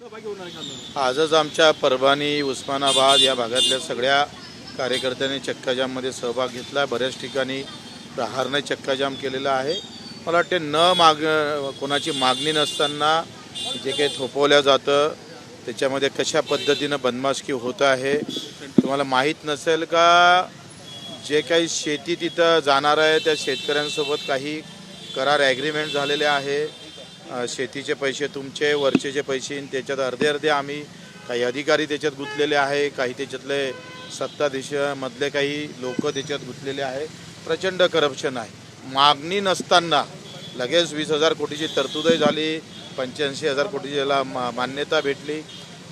आजच आमच्या परभणी उस्मानाबाद या भागातल्या सगळ्या कार्यकर्त्यांनी चक्काजाममध्ये सहभाग घेतला. बऱ्याच ठिकाणी प्रहारने चक्काजाम केलेला आहे. मला वाटते न माग कोणाची मागणी नसताना जे काही थोपवलं जातं त्याच्यामध्ये कशा पद्धतीनं बदमाशकी होत आहे तुम्हाला माहीत नसेल का? जे काही शेती तिथं जाणार आहे त्या शेतकऱ्यांसोबत काही करार ॲग्रीमेंट झालेले आहे. शेतीचे पैसे तुमचे वरचेचे पैसे त्याच्यात अर्धे अर्धे आम्ही काही अधिकारी त्याच्यात गुंतलेले आहे काही त्याच्यातले सत्ताधीशमधले काही लोक त्याच्यात गुंतलेले आहे. प्रचंड करप्शन आहे. मागणी नसताना लगेच वीस हजार कोटीची तरतूदही झाली पंच्याऐंशी हजार कोटीची याला मा मान्यता भेटली.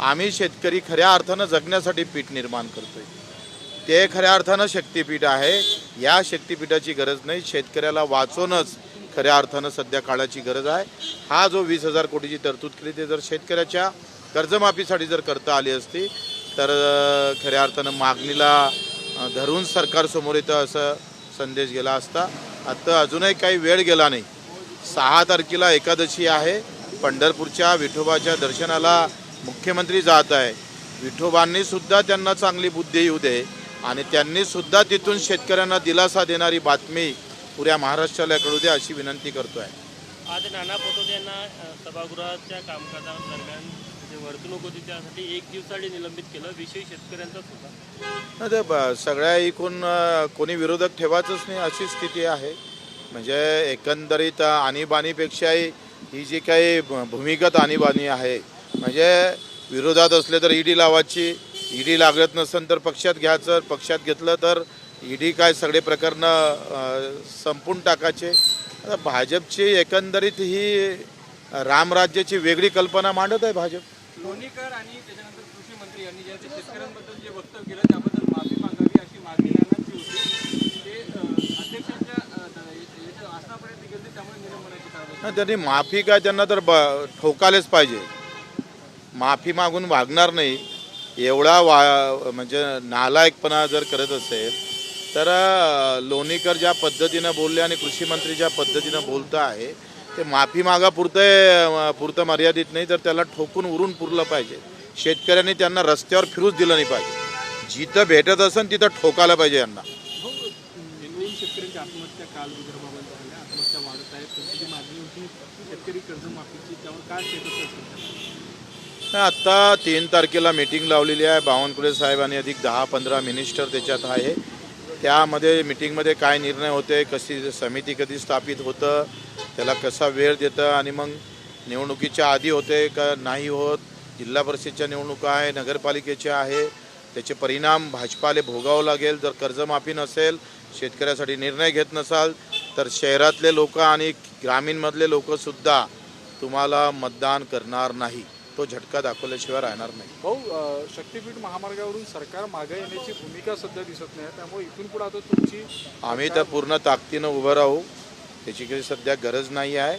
आम्ही शेतकरी खऱ्या अर्थानं जगण्यासाठी पीठ निर्माण करतोय. ते खऱ्या अर्थानं शक्तीपीठ आहे. या शक्तीपीठाची गरज नाही. शेतकऱ्याला वाचवणंच खऱ्या अर्थानं सध्या काळाची गरज आहे. हा जो वीस हजार कोटीची तरतूद केली ते जर शेतकऱ्याच्या कर्जमाफीसाठी जर करता आली असती तर खऱ्या अर्थानं मागणीला धरून सरकारसमोर येतं असं संदेश गेला असता. आता अजूनही काही वेळ गेला नाही. सहा तारखेला एकादशी आहे. पंढरपूरच्या विठोबाच्या दर्शनाला मुख्यमंत्री जात आहे. विठोबांनी सुद्धा त्यांना चांगली बुद्धी येऊ दे आणि त्यांनी सुद्धा तिथून शेतकऱ्यांना दिलासा देणारी बातमी पुऱ्या महाराष्ट्राला कळू दे अशी विनंती करतो आहे आज नाना पटोले यांना सभागृहाच्या कामकाजादरम्यान जे वर्तणूक होती त्यासाठी एक दिवसाआधी निलंबित केलं. विषय शेतकऱ्यांचाच होता नाही ते ब- सगळ्या एकूण कोणी विरोधक ठेवायचंच नाही अशी स्थिती आहे. म्हणजे एकंदरीत आणीबाणीपेक्षाही ही जी काही भूमिगत आणीबाणी आहे म्हणजे विरोधात असले तर ईडी लावायची ईडी लागत नसेल तर पक्षात घ्यायचं पक्षात घेतलं तर ईडी काय सगळे प्रकरणं संपून टाकायचे. आता भाजपची एकंदरीत ही रामराज्याची वेगळी कल्पना मांडत आहे भाजप. लोणीकर आणि त्याच्यानंतर कृषी मंत्री यांनी जे ते शेतकऱ्यांबद्दल जे वक्तव्य केलं त्याबद्दल माफी मागावी अशी मागणी नानांची होती. ते अध्यक्षांच्या आसनापर्यंत गेले त्यामुळे निलंबनाची कारवाई त्यांनी माफी काय त्यांना तर ब ठोकालेच पाहिजे. माफी मागून वागणार नाही. एवढा वा म्हणजे नालायकपणा जर करत असेल तर लोणीकर ज्या पद्धतीनं बोलले आणि कृषी मंत्री ज्या पद्धतीनं बोलत आहे ते माफी मागा पुरतं पुरतं मर्यादित नाही तर त्याला ठोकून उरून पुरलं पाहिजे. शेतकऱ्यांनी त्यांना रस्त्यावर फिरूच दिलं नाही पाहिजे. जिथं भेटत असेल तिथं ठोकायला पाहिजे यांना. हो आत्ता तीन तारखेला मीटिंग लावलेली आहे. बावनकुळे साहेब आणि अधिक दहा पंधरा मिनिस्टर त्याच्यात आहे. त्यामध्ये मिटिंगमध्ये काय निर्णय होते कशी समिती कधी स्थापित होतं त्याला कसा वेळ देतं आणि मग निवडणुकीच्या आधी होते का नाही होत जिल्हा परिषदच्या निवडणुका आहे नगरपालिकेच्या आहे त्याचे परिणाम भाजपाले भोगावं लागेल. जर कर्जमाफी नसेल शेतकऱ्यासाठी निर्णय घेत नसाल तर शहरातले लोक आणि ग्रामीणमधले लोकसुद्धा तुम्हाला मतदान करणार नाही. तो झटका दाखवल्याशिवाय राहणार नाही. भाऊ शक्तीपीठ महामार्गावरून सरकार मागे येण्याची भूमिका सध्या दिसत नाही त्यामुळे इथून पुढे आता तुमची आम्ही तर पूर्ण ताकदीनं उभं राहू त्याची काही सध्या गरज नाही आहे.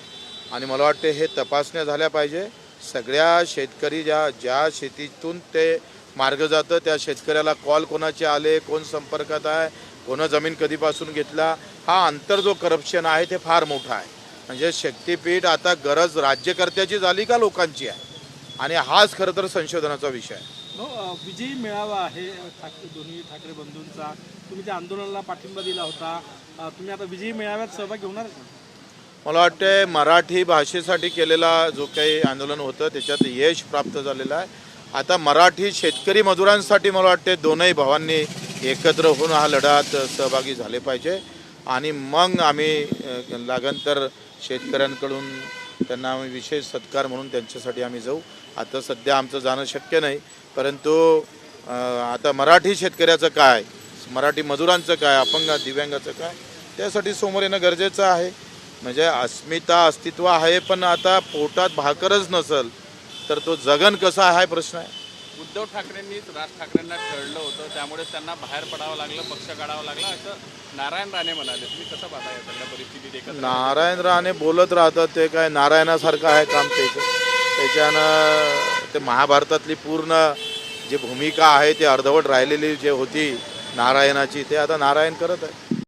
आणि मला वाटते हे तपासण्या झाल्या पाहिजे. सगळ्या शेतकरी ज्या ज्या शेतीतून ते मार्ग जातं त्या शेतकऱ्याला कॉल कोणाचे आले कोण संपर्कात आहे कोणं जमीन कधीपासून घेतला हा अंतर जो करप्शन आहे ते फार मोठा आहे. म्हणजे शक्तीपीठ आता गरज राज्यकर्त्याची झाली का लोकांची आहे? आणि हाच खरं तर संशोधनाचा विषय आहे. विजयी मेळावा आहे ठाकरे दोन्ही ठाकरे बंधूंचा. तुम्ही त्या आंदोलनाला पाठिंबा दिला होता. तुम्ही आता विजयी मेळाव्यात सहभागी का? मला वाटते मराठी भाषेसाठी केलेला जो काही आंदोलन होतं त्याच्यात यश प्राप्त झालेलं आहे. आता मराठी शेतकरी मजुरांसाठी मला वाटते दोनही भावांनी एकत्र होऊन हा लढ्यात सहभागी झाले पाहिजे. आणि मग आम्ही अ, लागन तर शेतकऱ्यांकडून त्यांना आम्ही विशेष सत्कार म्हणून त्यांच्यासाठी आम्ही जाऊ. आता सध्या आमचं जाणं शक्य नाही परंतु आता मराठी शेतकऱ्याचं काय? मराठी मजुरांचं काय? अपंग दिव्यांगाचं काय? त्यासाठी समोर येणं गरजेचं आहे. म्हणजे अस्मिता अस्तित्व आहे पण आता पोटात भाकरच नसल तर तो जगन कसा आहे प्रश्न आहे. उद्धव ठाकरेंनीच राज ठाकरेंना ठरलं होतं. त्यामुळे त्यांना बाहेर पडावं लागलं पक्ष काढावं लागला असं नारायण राणे म्हणाले. तुम्ही कसं पाहता सगळ्या परिस्थितीत एकत्र नारायण राणे बोलत राहतात ते काय नारायणासारखं आहे काम त्याचं. त्याच्यानं ते महाभारतातली पूर्ण जी भूमिका आहे ती अर्धवट राहिलेली जे होती नारायणाची ते आता नारायण करत आहे.